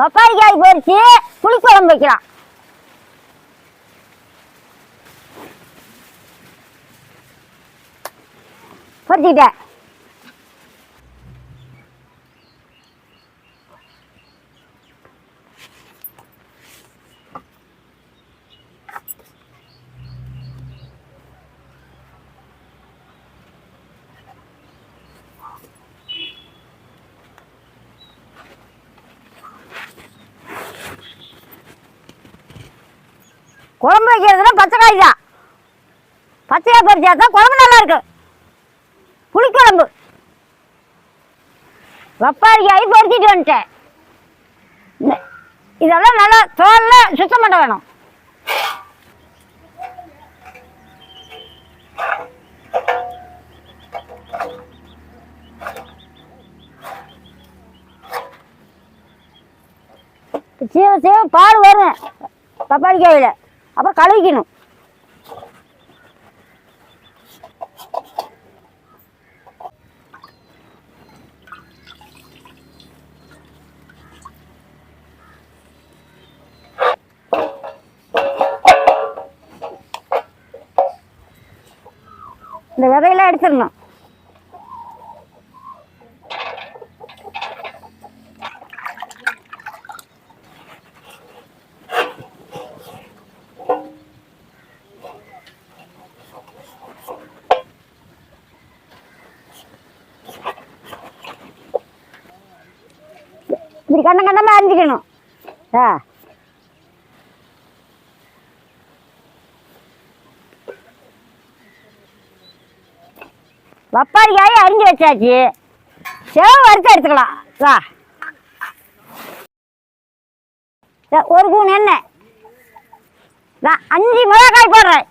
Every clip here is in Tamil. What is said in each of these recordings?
பப்பாளிக்காய் பொறிச்சு புளிக்குழம்பு வைக்கலாம். பொரிச்சுக்கிட்டேன். குழம்பு வைக்கிறதுனா பச்சை காய் தான் பச்சையாக பறிச்சா தான் குழம்பு நல்லா இருக்கு. புளிக்குழம்பு. வப்பாரிக்காய் பறிச்சிட்டு வந்துட்டேன். இதெல்லாம் நல்லா தோல்ல சுத்தம் பண்ண வேணும். சீவ சீவ பால் வரும். பப்பாளி அப்போ அப்புறம் கழுவிக்கணும். இந்த விதையெல்லாம் எடுத்துடணும். இப்படி கண்ணம் கண்ணமாக அரிஞ்சிக்கணும் ஆ பப்பாளி அறிஞ்சு வச்சாச்சு செவ வறுத்து எடுத்துக்கலாம் வா ஒரு கூன் எண்ணெய் வா அஞ்சு மிளகாய் போடுறேன்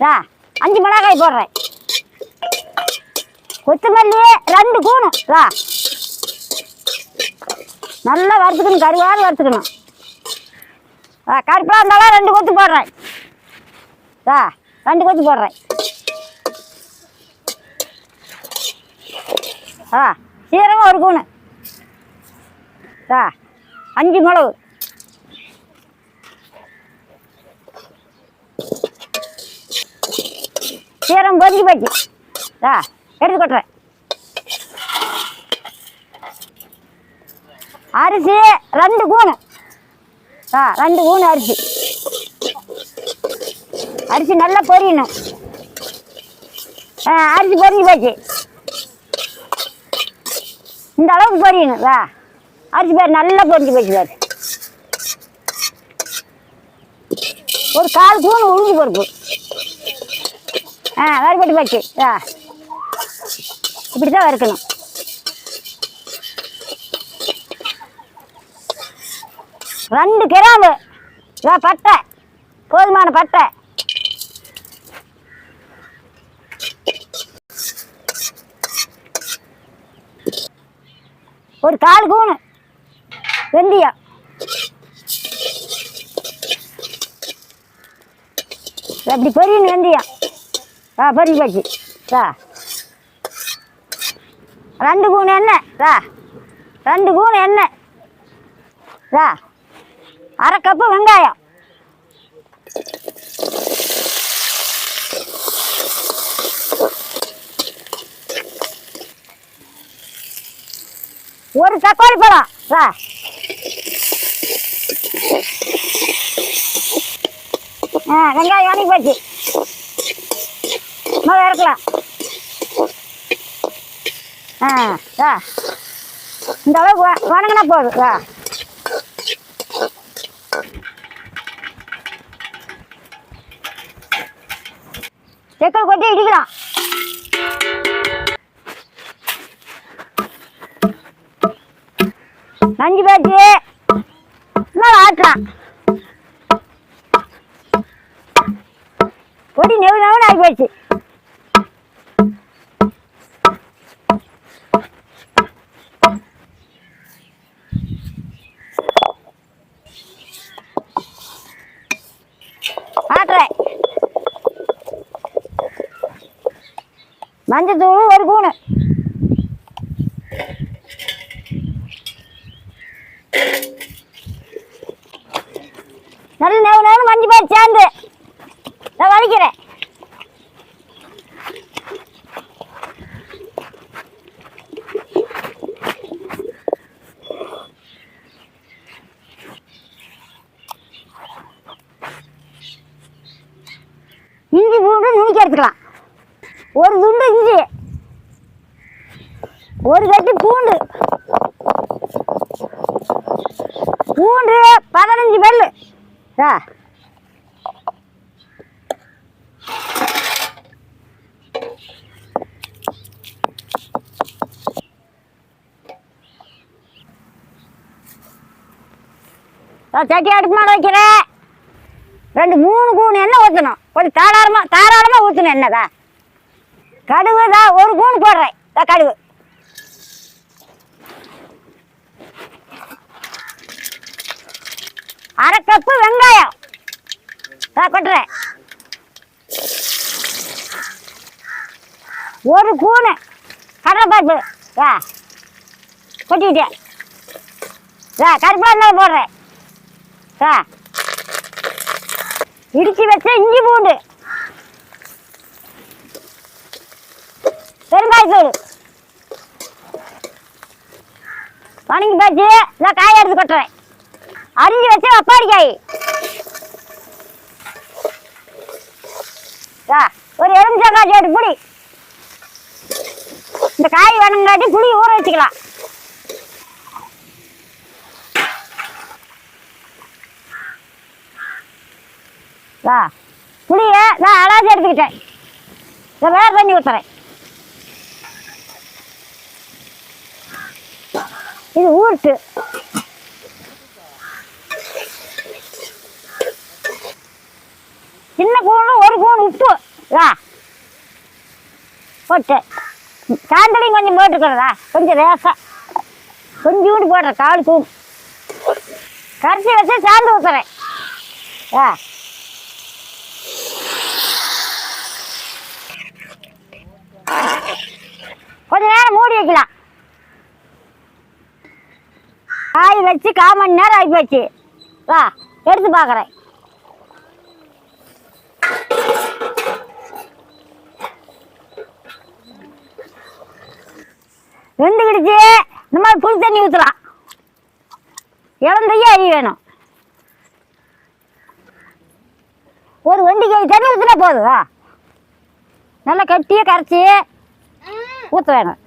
வா அஞ்சு மிளகாய் போடுறேன் கொத்தமல்லி ரெண்டு கூணும் வா நல்லா வறுத்துக்கணும் கருவாடு வறுத்துக்கணும். ஆ கருப்பாக இருந்தாலும் ரெண்டு கொத்து போடுறேன். ஆ ரெண்டு கொத்து போடுறேன். ஆ சீரகம் ஒரு கூணு ஆ அஞ்சு மிளகு. சீரகம் பொரிஞ்சு போச்சு. ஆ எடுத்து கொட்டுறேன். அரிசி ரெண்டு கூணு ஆ ரெண்டு கூணு அரிசி. அரிசி நல்லா பொரியணும். ஆ அரிசி பொரிஞ்சு போச்சு. இந்த அளவுக்கு பொரியணும் வா. அரிசி பேர் நல்லா பொரிஞ்சு போச்சு பாரு. ஒரு கால் கூணு உளுந்து பருப்பு. ஆ வறுபட்டு போச்சு வா. இப்படி தான் வறுக்கணும். ரெண்டு கிராமு. பட்டை. போதுமான பட்டை. ஒரு கால் கூணு வெந்தயம். அப்படி பொரியணும் வெந்தயம். ஆ பொரிய போச்சு ரா ரெண்டு கூணு எண்ணெய். ரா ரெண்டு கூணு எண்ணெய். ரா அரை கப்பு வெங்காயம். ஒரு தக்காளி பழம் வா. ஆ வெங்காயம் வணங்கி போச்சு. முதல்ல இறக்கலாம் ஆ இந்த அளவுக்கு வ- வணங்கினா போதும் வா. செக்கல் கொட்டி இடிக்கிறான் நஞ்சு பேச்சு. இன்னும் ஆட்டலாம் பொடி நெவு நெவுன்னு ஆகி போச்சு. மஞ்சள் மஞ்சத்தூள் ஒரு கூணு நல்ல நேவு நேரம் மஞ்சள் பேர் சேர்ந்து. நான் வலிக்கிறேன். இஞ்சி பூண்டு நுணுக்கி எடுத்துக்கலாம். ஒரு துண்டு இஞ்சி. ஒரு கட்டி பூண்டு. பூண்டு பதினஞ்சு பல்லு. ஆ. சட்டி அடுப்பு வைக்கிறேன். ரெண்டு மூணு கூணு எண்ணெய் ஊற்றணும் கொஞ்சம் தாராளமாக தாராளமாக ஊற்றணும் எண்ணெய் தான் கடுகு தான் ஒரு கூண்டு போடுறேன். தான் கடுகு. அரை கப்பு வெங்காயம். தான் கொட்டுறேன். ஒரு கூணு கடலைப்பருப்பு. வா கொட்டிக்கிட்டேன் வா கருப்பாக போடுறேன். ஆ இடிச்சு வச்ச இஞ்சி பூண்டு. பெருங்காயத்தூள் வணங்கி போச்சு நான் காய எடுத்து கொட்டுறேன். அரிஞ்சு வச்ச அப்பாடி காய் ஒரு எலுமிச்சங்காய் சோடு புளி இந்த காய் வேணுங்காட்டி புளி ஊற வச்சுக்கலாம். வா புளியை நான் அலாசி எடுத்துக்கிட்டேன். வேறு தண்ணி ஊற்றுறேன் இது ஊருட்டு சின்ன கூணு ஒரு கூணு உப்பு. வா. போட்டு. சாந்தலையும் கொஞ்சம் போட்டுக்கிறதா கொஞ்சம் ரேசா கொஞ்சோண்டு போடுறேன் கால் தூண் கரைச்சி வச்சு சாந்து ஊற்றுறேன் ஆ கொஞ்ச நேரம் மூடி வைக்கலாம். காய் வச்சு கால் மணி நேரம் ஆகி போச்சு வா எடுத்து பார்க்குறேன் வெந்துக்கிடுச்சு. இந்த மாதிரி புளி தண்ணி ஊற்றலாம் இளந்தையே அரி வேணும்? ஒரு வெண்டிக்காய் தண்ணி ஊற்றினா போதும் நல்லா கட்டியே கரைச்சி ஊற்ற வேணும்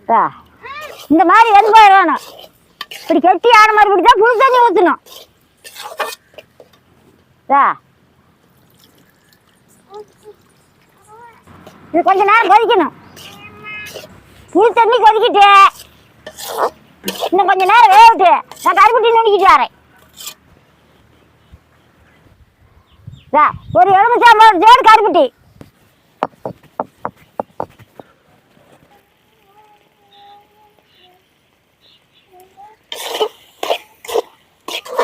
இந்த மாதிரி வெண்பாய் வேணும் இப்படி கட்டி ஆன மாதிரி இப்படி தான் புது தண்ணி ஊற்றணும் இது கொஞ்ச நேரம் கொதிக்கணும். புது தண்ணி கொதிக்கிட்டு இன்னும் கொஞ்ச நேரம் வேவிட்டு நான் கருப்பட்டி நுண்ணிக்கிட்டு வரேன். ஒரு எலுமிச்சாம்பழம் ஜோடு கருப்பட்டி.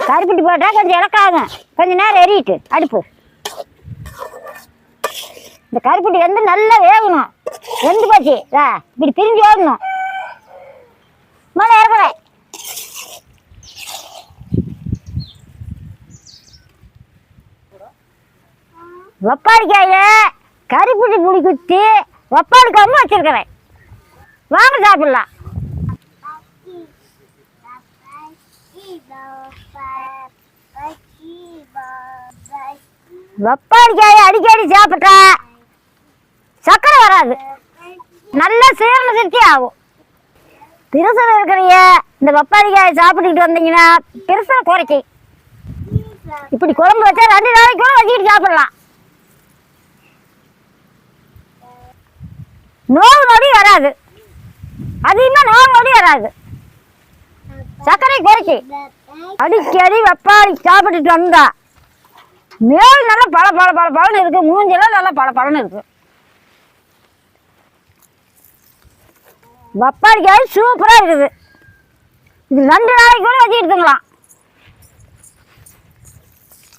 கருப்பட்டி போட்டால் கொஞ்சம் இலக்காகும். கொஞ்ச நேரம் எரியிட்டு அடுப்பு. இந்த கருப்பட்டி வந்து நல்லா வேகணும். வெந்து போச்சு. இப்படி பிரிஞ்சு ஓடணும். மேலே இறக்கலை வப்பாளிக்காய கருப்பட்டி புளி குத்தி வப்பாளி வச்சிருக்கிறேன். வாங்க சாப்பிடலாம். வப்பாளிக்காயை அடிக்கடி சாப்பிட்டா சக்கரை வராது. நல்ல சீரண சக்தி ஆகும். பிரசவம் இருக்கிறீங்க இந்த வெப்பாடிக்காய் சாப்பிட்டுக்கிட்டு வந்தீங்கன்னா பிரசவம் குறைக்கும் இப்படி குழம்பு வச்சா ரெண்டு நாளைக்கு கூட வச்சுக்கிட்டு சாப்பிடலாம். நோவு நொடி வராது. அதிகமாக நோவு நொடி வராது. சர்க்கரை குறைச்சி அடிக்கடி வெப்பாடி சாப்பிட்டுட்டு வந்தா. மேல் நல்லா பல பல பல பலன் இருக்கு. மூஞ்செல்லாம் நல்லா பல பலன் இருக்கு. வப்பாளிக்காய் சூப்பராக இருக்குது. இது ரெண்டு நாளைக்கு கூட வச்சுக்கிட்டுங்களாம்